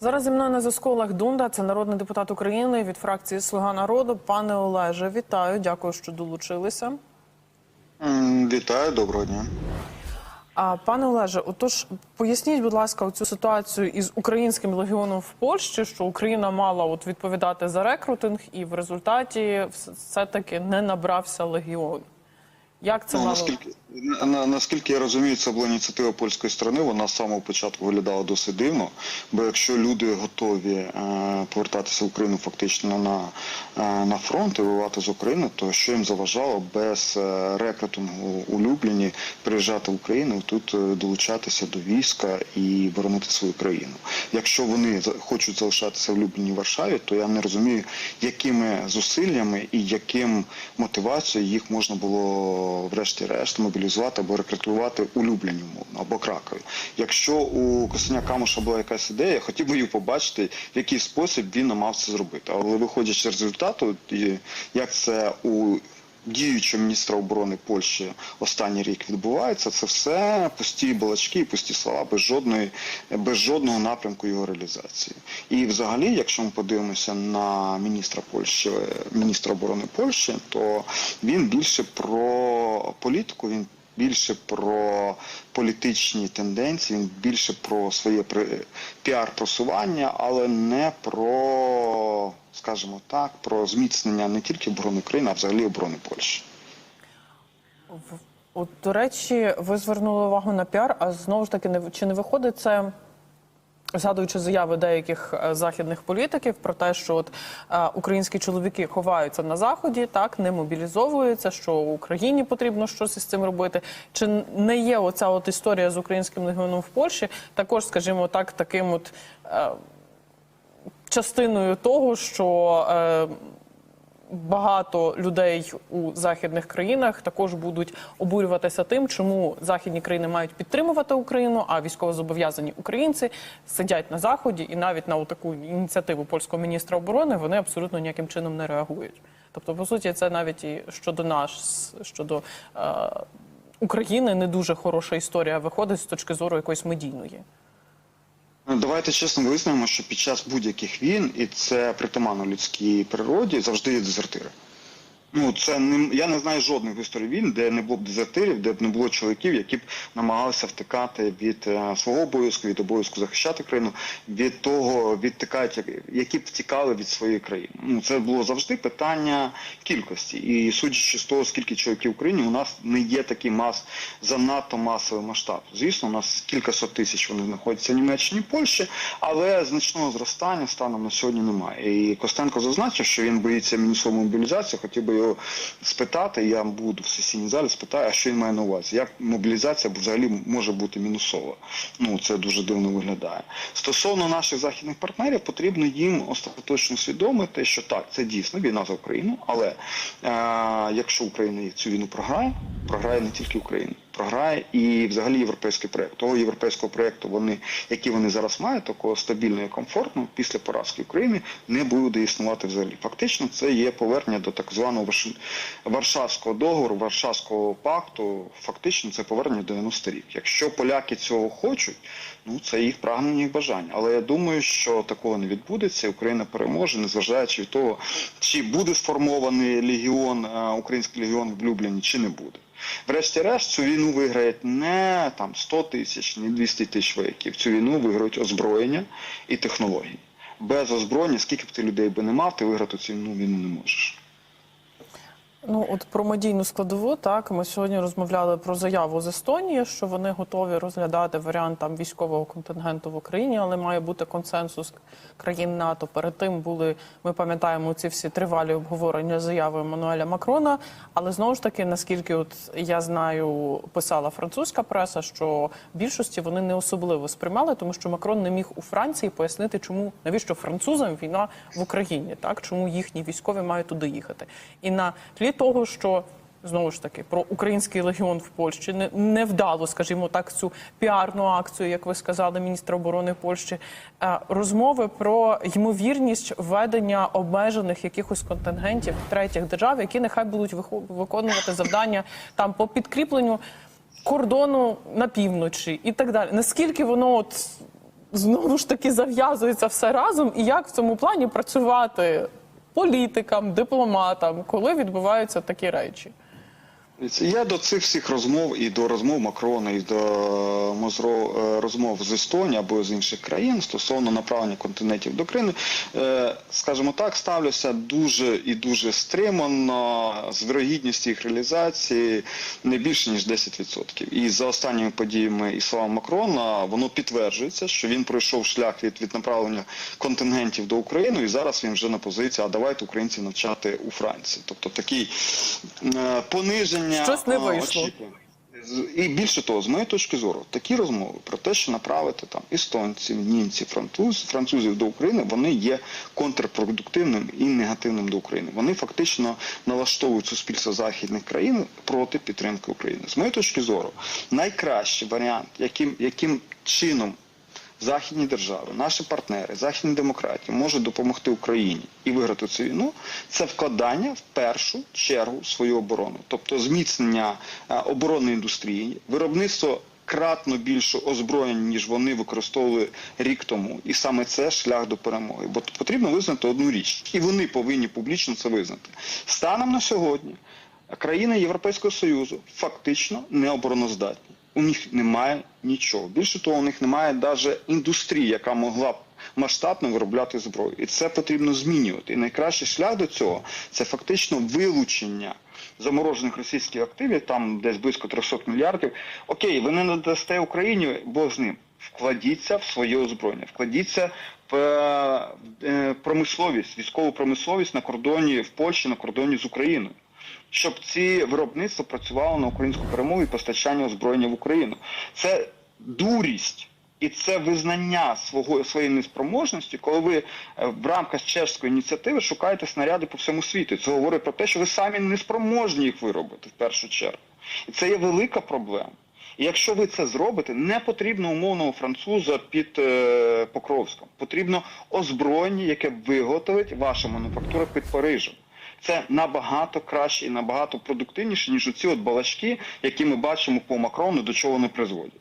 Зараз зі мною на зв'язку Олег Дунда, це народний депутат України від фракції Слуга народу. Пане Олеже, вітаю, дякую, що долучилися. Вітаю, доброго дня. А пане Олеже, отож, поясніть, будь ласка, цю ситуацію із українським легіоном в Польщі, що Україна мала от відповідати за рекрутинг, і в результаті все таки не набрався легіон. Як це Ну, мало? наскільки, на, наскільки я розумію, це була ініціатива польської сторони. Вона з самого початку виглядала досить дивно. Бо якщо люди готові е, повертатися в Україну фактично на, е, на фронт і воювати з України, то що їм заважало без е, рекрутингу Любліні приїжджати в Україну, тут долучатися до війська і боронити свою країну. Якщо вони хочуть залишатися в Любліні Варшаві, то я не розумію, якими зусиллями і яким мотивацією їх можна було врешті-решт мобілізувати або рекретувати улюблені умовно, або Кракові. Якщо у Костяня Камуша була якась ідея, хотів би її побачити, в який спосіб він намав це зробити. Але виходячи з результату, як це у діючого міністра оборони Польщі останній рік відбувається, це все пусті балачки пусті слова без жодної без жодного напрямку його реалізації. І взагалі, якщо ми подивимося на міністра Польщі, міністра оборони Польщі, то він більше про політику, він більше про політичні тенденції, він більше про своє піар-просування, але не про, скажімо так, про зміцнення не тільки оборони України, а взагалі оборони Польщі. От, до речі, ви звернули увагу на піар, а знову ж таки, не чи не виходить це, згадуючи заяви деяких е, західних політиків про те, що от е, українські чоловіки ховаються на заході, так не мобілізовуються, що Україні потрібно щось із цим робити. Чи не є оця от історія з українським легіоном в Польщі також, скажімо так, таким от е, частиною того, що багато людей у західних країнах також будуть обурюватися тим, чому західні країни мають підтримувати Україну, а військовозобов'язані українці сидять на заході і навіть на таку ініціативу польського міністра оборони вони абсолютно ніяким чином не реагують. Тобто, по суті, це навіть і щодо нас, щодо е, України, не дуже хороша історія виходить з точки зору якоїсь медійної. Давайте чесно визнаємо, що під час будь-яких війн, і це притаманно людській природі, завжди є дезертири. Ну, це не я не знаю жодних історій війн, де не було б дезертирів, де б не було чоловіків, які б намагалися втикати від е, свого обов'язку, від обов'язку захищати країну, від того відтикають, які б втікали від своєї країни. Ну це було завжди питання кількості. І судячи з того, скільки чоловіків в Україні, у нас не є такий мас занадто масовий масштаб. Звісно, у нас кілька сот тисяч вони знаходяться в Німеччині, Польщі, але значного зростання станом на сьогодні немає. І Костенко зазначив, що він боїться мінусової мобілізації. Хотів би його спитати. Я буду в сесійній залі, спитаю, а що він має на увазі? Як мобілізація взагалі може бути мінусова? Ну це дуже дивно виглядає. Стосовно наших західних партнерів, потрібно їм остаточно усвідомити, що так, це дійсно війна за Україну, але е, якщо Україна цю війну програє, програє не тільки Україна. Програє і взагалі європейський проект. Того європейського проекту, вони, які вони зараз мають, такого стабільного і комфортного, після поразки України не буде існувати взагалі. Фактично, це є повернення до так званого Варшавського договору, Варшавського пакту. Фактично, це повернення до 90 рік. Якщо поляки цього хочуть, ну це їх прагнення, їх бажання. Але я думаю, що такого не відбудеться. Україна переможе, незважаючи від того, чи буде сформований легіон, е, український легіон в Любліні, чи не буде. Врешті-решт цю війну виграють не там 100 тисяч, не 200 тисяч вояків. Цю війну виграють озброєння і технології. Без озброєння, скільки б ти людей би не мав, ти виграти цю війну не можеш. Ну, от про медійну складову, так ми сьогодні розмовляли про заяву з Естонії, що вони готові розглядати варіант там військового контингенту в Україні, але має бути консенсус країн НАТО. Перед тим були ми пам'ятаємо ці всі тривалі обговорення заяви Еммануеля Макрона. Але знову ж таки, наскільки от я знаю, писала французька преса, що більшості вони не особливо сприймали, тому що Макрон не міг у Франції пояснити, чому навіщо французам війна в Україні, так чому їхні військові мають туди їхати, і на тлі того, що знову ж таки про український легіон в Польщі не невдало, скажімо так, цю піарну акцію, як ви сказали, міністра оборони Польщі, е, розмови про ймовірність введення обмежених якихось контингентів третіх держав, які нехай будуть виконувати завдання там по підкріпленню кордону на півночі і так далі. Наскільки воно от знову ж таки зав'язується все разом, і як в цьому плані працювати політикам, дипломатам, коли відбуваються такі речі? Я до цих всіх розмов і до розмов Макрона, і до мозро- е, розмов з Естонії або з інших країн стосовно направлення континентів до України, е, скажімо так, ставлюся дуже і дуже стримано з вірогідністю їх реалізації не більше ніж 10%. І за останніми подіями і словами Макрона воно підтверджується, що він пройшов шлях від, від направлення контингентів до України, і зараз він вже на позиції, а давайте українців навчати у Франції. Тобто такий е, пониження Щось не вийшло. очікувань. І більше того, з моєї точки зору, такі розмови про те, що направити там естонців, німців, француз, французів до України, вони є контрпродуктивним і негативним до України. Вони фактично налаштовують суспільство західних країн проти підтримки України. З моєї точки зору, найкращий варіант, яким, яким чином західні держави, наші партнери, західні демократії можуть допомогти Україні і виграти цю війну, це вкладання в першу чергу свою оборону, тобто зміцнення е, оборонної індустрії, виробництво. Кратно більше озброєнь, ніж вони використовували рік тому, і саме це шлях до перемоги. Бо потрібно визнати одну річ, і вони повинні публічно це визнати. Станом на сьогодні країни Європейського Союзу фактично не обороноздатні. У них немає нічого. Більше того, у них немає навіть індустрії, яка могла б масштабно виробляти зброю. І це потрібно змінювати. І найкращий шлях до цього це фактично вилучення заморожених російських активів, там десь близько 300 мільярдів. Окей, ви не надасте Україні, Бог з ним. Вкладіться в своє озброєння, вкладіться в е, промисловість, військову промисловість на кордоні в Польщі, на кордоні з Україною щоб ці виробництва працювали на українську перемогу і постачання озброєння в Україну. Це дурість. І це визнання свого своєї неспроможності, коли ви е, в рамках чешської ініціативи шукаєте снаряди по всьому світу. Це говорить про те, що ви самі не спроможні їх виробити в першу чергу. І це є велика проблема. І якщо ви це зробите, не потрібно умовного француза під е, Покровськом. Потрібно озброєння, яке виготовить ваша мануфактура під Парижем. Це набагато краще і набагато продуктивніше, ніж оці от балачки, які ми бачимо по Макрону, до чого вони призводять.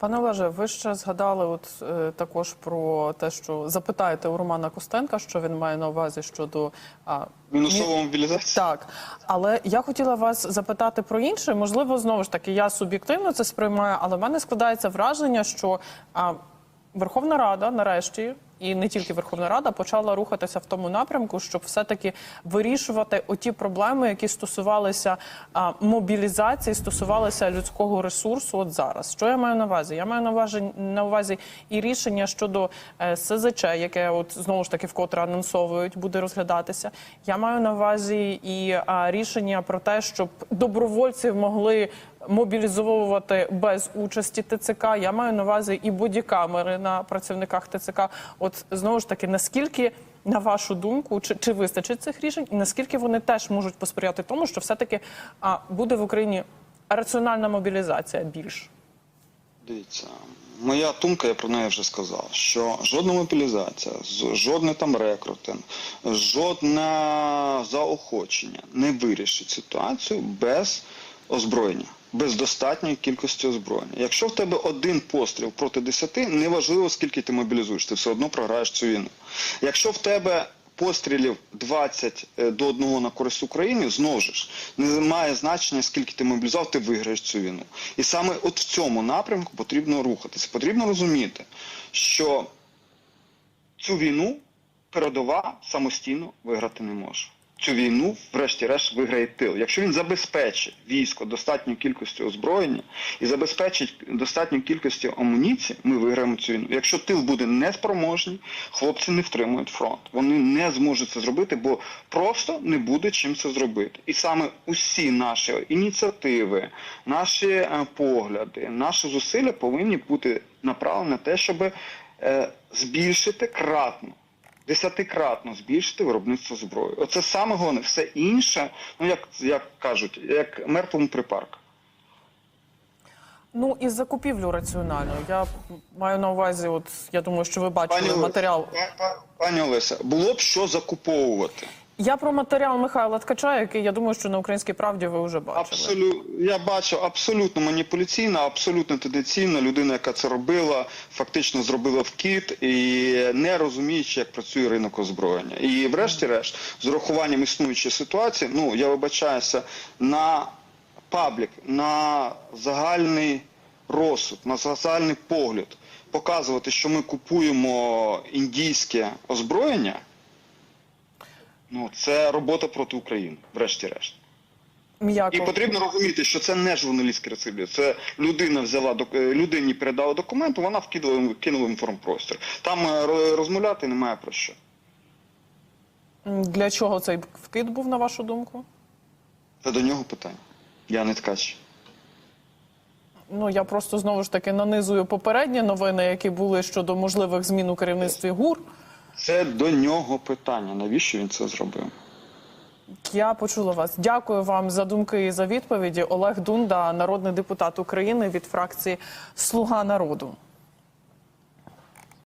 Пане Олеже, ви ще згадали от е, також про те, що запитаєте у Романа Костенка, що він має на увазі щодо а, Мінусова мі- мобілізація. Так, але я хотіла вас запитати про інше. Можливо, знову ж таки, я суб'єктивно це сприймаю, але в мене складається враження, що а, Верховна Рада нарешті. І не тільки Верховна Рада почала рухатися в тому напрямку, щоб все-таки вирішувати оті проблеми, які стосувалися а, мобілізації, стосувалися людського ресурсу. От зараз, що я маю на увазі? Я маю на увазі на увазі і рішення щодо е, СЗЧ, яке от знову ж таки вкотре анонсовують, буде розглядатися. Я маю на увазі і а, рішення про те, щоб добровольців могли мобілізовувати без участі ТЦК. Я маю на увазі і бодікамери на працівниках ТЦК. От знову ж таки, наскільки на вашу думку, чи, чи вистачить цих рішень, і наскільки вони теж можуть посприяти тому, що все-таки а, буде в Україні раціональна мобілізація більш? Дивіться, моя думка, я про неї вже сказав, що жодна мобілізація, жодне там рекрутинг, жодне заохочення не вирішить ситуацію без озброєння. Без достатньої кількості озброєння. Якщо в тебе один постріл проти десяти, неважливо скільки ти мобілізуєш, ти все одно програєш цю війну. Якщо в тебе пострілів 20 до 1 на користь України, знову ж не має значення, скільки ти мобілізував, ти виграєш цю війну. І саме от в цьому напрямку потрібно рухатися. Потрібно розуміти, що цю війну передова самостійно виграти не може. Цю війну, врешті-решт, виграє тил. Якщо він забезпечить військо достатньою кількістю озброєння і забезпечить достатньою кількістю амуніції, ми виграємо цю війну. Якщо тил буде неспроможний, хлопці не втримують фронт. Вони не зможуть це зробити, бо просто не буде чим це зробити. І саме усі наші ініціативи, наші е, погляди, наші зусилля повинні бути направлені на те, щоб е, збільшити кратно десятикратно збільшити виробництво зброї. Оце саме головне. Все інше, ну як, як кажуть, як мертвому припарк. Ну і закупівлю раціональну. Я маю на увазі, от я думаю, що ви бачили Пані матеріал. па- па- Пані Олеся, було б що закуповувати. Я про матеріал Михайла Ткача, який я думаю, що на українській правді ви вже бачили. Абсолютно, я бачу абсолютно маніпуляційна, абсолютно традиційна людина, яка це робила, фактично зробила вкид і не розуміючи, як працює ринок озброєння. І врешті-решт, з урахуванням існуючої ситуації, ну я вибачаюся на паблік, на загальний розсуд, на загальний погляд, показувати, що ми купуємо індійське озброєння. Ну, це робота проти України, врешті-решт. І потрібно розуміти, що це не журналістське розслідування. Це людина взяла е, людині передала документ, вона вкинула кинула в інформпростір. Там е, розмовляти немає про що. Для чого цей вкид був, на вашу думку? Це до нього питання. Я не ткач. Ну я просто знову ж таки нанизую попередні новини, які були щодо можливих змін у керівництві ГУР. Це до нього питання. Навіщо він це зробив? Я почула вас. Дякую вам за думки і за відповіді. Олег Дунда, народний депутат України від фракції Слуга народу.